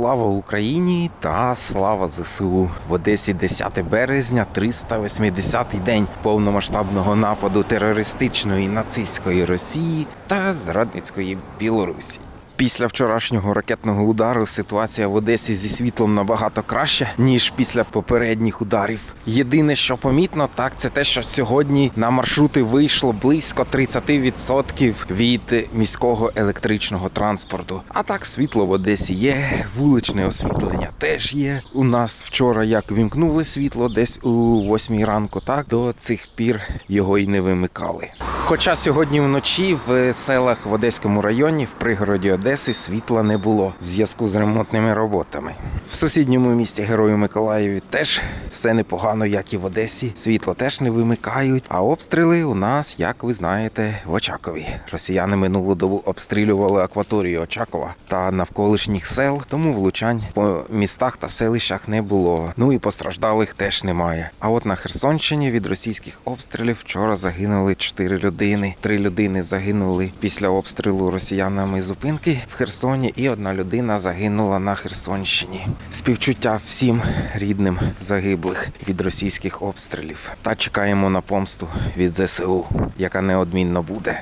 Слава Україні та слава ЗСУ в Одесі 10 березня, 380-й день повномасштабного нападу терористичної нацистської Росії та зрадницької Білорусі. Після вчорашнього ракетного удару ситуація в Одесі зі світлом набагато краще ніж після попередніх ударів. Єдине, що помітно, так це те, що сьогодні на маршрути вийшло близько 30% від міського електричного транспорту. А так світло в Одесі є, вуличне освітлення теж є. У нас вчора як вімкнули світло десь у 8 ранку, так до цих пір його і не вимикали. Хоча сьогодні вночі в селах в Одеському районі, в пригороді Одеси, світла не було в зв'язку з ремонтними роботами. В сусідньому місті Герою Миколаєві теж все непогано, як і в Одесі. Світло теж не вимикають. А обстріли у нас, як ви знаєте, в Очакові. Росіяни минулу добу обстрілювали акваторію Очакова та навколишніх сел, тому влучань по містах та селищах не було. Ну і постраждалих теж немає. А от на Херсонщині від російських обстрілів вчора загинули чотири людини. Три людини загинули після обстрілу росіянами зупинки в Херсоні, і одна людина загинула на Херсонщині. Співчуття всім рідним загиблих від російських обстрілів. Та чекаємо на помсту від ЗСУ, яка неодмінно буде.